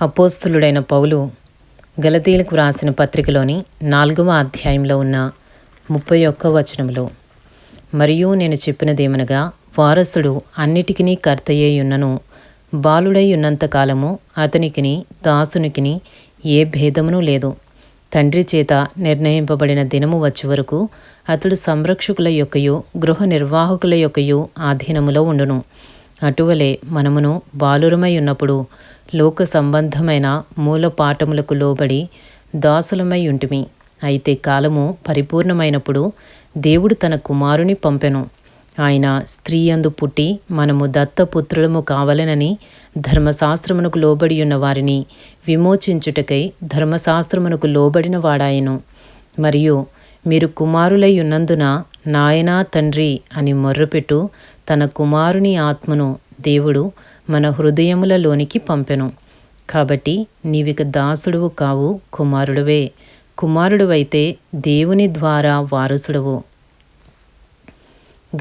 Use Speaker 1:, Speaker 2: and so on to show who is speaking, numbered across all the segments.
Speaker 1: అపోస్తులుడైన పౌలు గలతీలకు వ్రాసిన పత్రికలోని నాలుగవ అధ్యాయంలో ఉన్న ముప్పై ఒక్క వచనంలో మరియు నేను చెప్పినదేమనగా వారసుడు అన్నిటికీ కర్తయ్యే ఉన్నను బాలుడై ఉన్నంత కాలము అతనికిని దాసునికిని ఏ భేదమును లేదు. తండ్రి చేత నిర్ణయింపబడిన దినము వచ్చే వరకు అతడు సంరక్షకుల యొక్కయు గృహ నిర్వాహకుల యొక్కయు ఆధీనములో ఉండును. అటువలే మనమును బాలురమై ఉన్నప్పుడు లోక సంబంధమైన మూల పాఠములకు లోబడి దాసులమై ఉంటుమి. అయితే కాలము పరిపూర్ణమైనప్పుడు దేవుడు తన కుమారుని పంపెను. ఆయన స్త్రీ అందు పుట్టి మనము దత్తపుత్రులము కావలెనని ధర్మశాస్త్రమునకు లోబడి ఉన్న వారిని విమోచించుటకై ధర్మశాస్త్రమునకు లోబడిన వాడాయను. మరియు మీరు కుమారులై ఉన్నందున నాయనా తండ్రి అని మొర్రపెట్టు తన కుమారుని ఆత్మను దేవుడు మన హృదయములలోనికి పంపెను. కాబట్టి నీవిక దాసుడువు కావు కుమారుడువే. కుమారుడువైతే దేవుని ద్వారా వారసుడవు.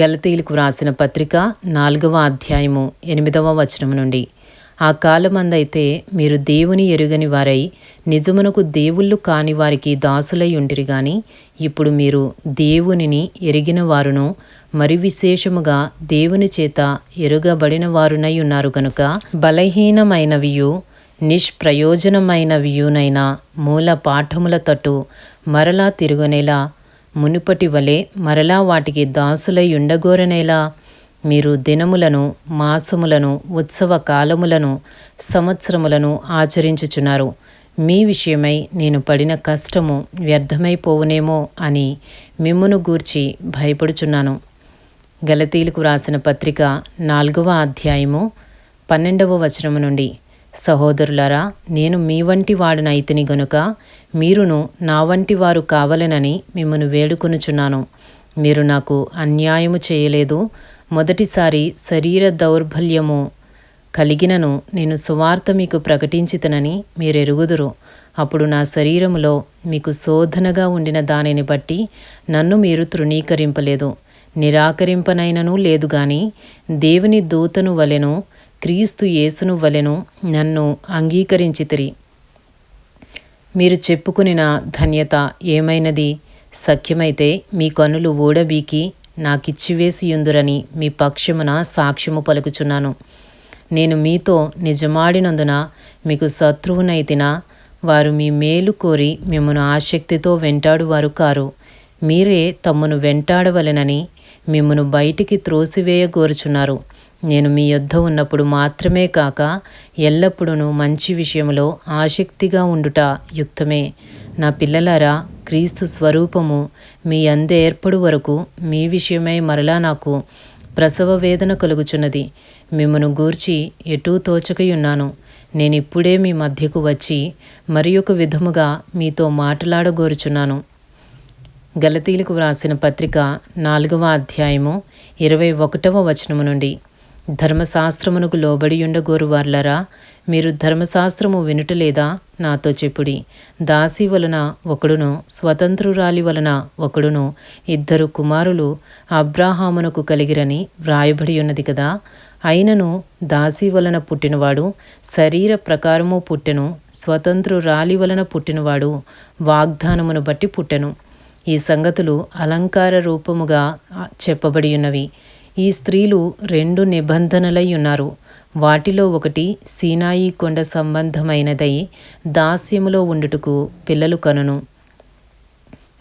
Speaker 1: గలతీలకు వ్రాసిన పత్రిక నాలుగవ అధ్యాయము ఎనిమిదవ వచనం నుండి. ఆ కాలమందైతే మీరు దేవుని ఎరుగని వారై నిజమునకు దేవుళ్ళు కాని వారికి దాసులై ఉంటిరి గాని ఇప్పుడు మీరు దేవునిని ఎరిగిన వారును మరి విశేషముగా దేవుని చేత ఎరుగబడిన వారునై ఉన్నారు గనుక బలహీనమైనవియు నిష్ప్రయోజనమైనవియునైన మూల పాఠముల తట్టు మరలా తిరుగునేలా మునుపటి వలె మరలా వాటికి దాసులై ఉండగోరనేలా మీరు దినములను మాసములను ఉత్సవ కాలములను సంవత్సరములను ఆచరించుచున్నారు. మీ విషయమై నేను పడిన కష్టము వ్యర్థమైపోవునేమో అని మిమ్మును గూర్చి భయపడుచున్నాను. గలతీలకు రాసిన పత్రిక నాలుగవ అధ్యాయము పన్నెండవ వచనము నుండి. సహోదరులరా నేను మీ వంటి వాడనైతిని గనుక మీరును నా వంటి వారు కావలెనని మిమ్మను వేడుకొనుచున్నాను. మీరు నాకు అన్యాయము చేయలేదు మొదటిసారి శరీర దౌర్బల్యము కలిగినను నేను సువార్త మీకు ప్రకటించితనని మీరెరుగుదురు. అప్పుడు నా శరీరములో మీకు శోధనగా ఉండిన దానిని బట్టి నన్ను మీరు తృణీకరింపలేదు. నిరాకరింపనైనను లేదు గాని దేవుని దూతను వలెను క్రీస్తు యేసును వలెను నన్ను అంగీకరించితిరి. మీరు చెప్పుకునిన ధన్యత ఏమైనది? సఖ్యమైతే మీ కనులు ఊడబీకి నాకిచ్చివేసియుందురని మీ పక్షమున సాక్ష్యము పలుకుచున్నాను. నేను మీతో నిజమాడినందున మీకు శత్రువునైతినా వారు మీ మేలు కోరి మిమ్మను ఆసక్తితో వెంటాడువారు కారు. మీరే తమ్మును వెంటాడవలెనని మిమ్మను బయటికి త్రోసివేయగోరుచున్నారు. నేను మీ యొద్ద ఉన్నప్పుడు మాత్రమే కాక ఎల్లప్పుడూ మంచి విషయంలో ఆసక్తిగా ఉండుట యుక్తమే. నా పిల్లలారా క్రీస్తు స్వరూపము మీ అందే ఏర్పడు వరకు మీ విషయమై మరలా నాకు ప్రసవ వేదన కలుగుచున్నది. మిమ్మను గూర్చి ఎటూ తోచకయున్నాను. నేనిప్పుడే మీ మధ్యకు వచ్చి మరి ఒక విధముగా మీతో మాట్లాడగోరుచున్నాను. గలతీలకు వ్రాసిన పత్రిక నాలుగవ అధ్యాయము ఇరవై ఒకటవ వచనము నుండి. ధర్మశాస్త్రమునకు లోబడి ఉండగోరు వార్లరా మీరు ధర్మశాస్త్రము వినుటలేదా నాతో చెప్పుడి. దాసి వలన ఒకడును స్వతంత్రురాలి వలన ఒకడును ఇద్దరు కుమారులు అబ్రాహామునకు కలిగిరని వ్రాయబడి ఉన్నది కదా. అయినను దాసి వలన పుట్టినవాడు శరీర ప్రకారము పుట్టెను స్వతంత్రురాలి వలన పుట్టినవాడు వాగ్దానమును బట్టి పుట్టెను. ఈ సంగతులు అలంకార రూపముగా చెప్పబడి ఉన్నవి. ఈ స్త్రీలు రెండు నిబంధనలై ఉన్నారు. వాటిలో ఒకటి సీనాయి కొండ సంబంధమైనదై దాస్యములో ఉండుటకు పిల్లలు కనును.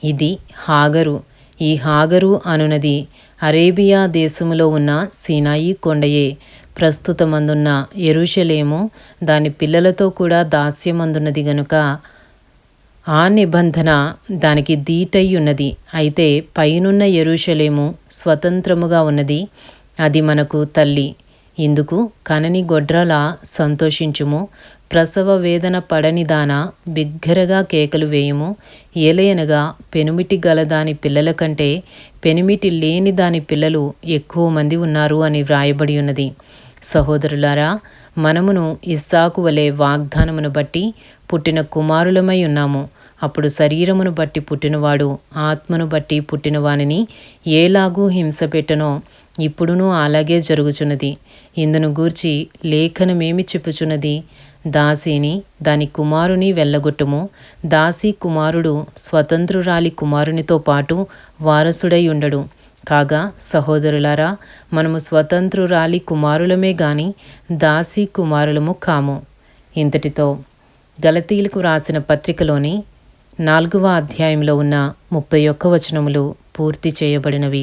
Speaker 1: ఇది హాగరు. ఈ హాగరు అనునది అరేబియా దేశములో ఉన్న సీనాయి కొండయే. ప్రస్తుతమందున్న ఎరుషలేము దాని పిల్లలతో కూడా దాస్యమందున్నది గనుక ఆ నిబంధన దానికి దీటై ఉన్నది అయితే పైనున్న ఎరుషలేము స్వతంత్రముగా ఉన్నది. అది మనకు తల్లి. ఇందుకు కనని గొడ్రలా సంతోషించుము. ప్రసవ వేదన పడని దాన బిగ్గరగా కేకలు వేయుము. ఏలయనగా పెనుమిటి గల దాని పిల్లల కంటే పెనిమిటి లేని దాని పిల్లలు ఎక్కువ మంది ఉన్నారు అని వ్రాయబడి ఉన్నది. సహోదరులారా మనమును ఇస్సాకు వలె వాగ్దానమును బట్టి పుట్టిన కుమారులమై ఉన్నాము. అప్పుడు శరీరమును బట్టి పుట్టినవాడు ఆత్మను బట్టి పుట్టినవానిని ఏలాగూ హింస పెట్టనో ఇప్పుడునూ అలాగే జరుగుచున్నది. ఇందును గూర్చి లేఖనమేమి చెప్పుచున్నది? దాసిని దాని కుమారుని వెళ్ళగొట్టుము. దాసి కుమారుడు స్వతంత్రురాలి కుమారునితో పాటు వారసుడై ఉండడు. కాగా సహోదరులారా మనము స్వతంత్రురాలి కుమారులమే గాని దాసి కుమారులము కాము. ఇంతటితో గలతీలకు రాసిన పత్రికలోని నాలుగవ అధ్యాయంలో ఉన్న ముప్పై ఒక్క వచనములు పూర్తి చేయబడినవి.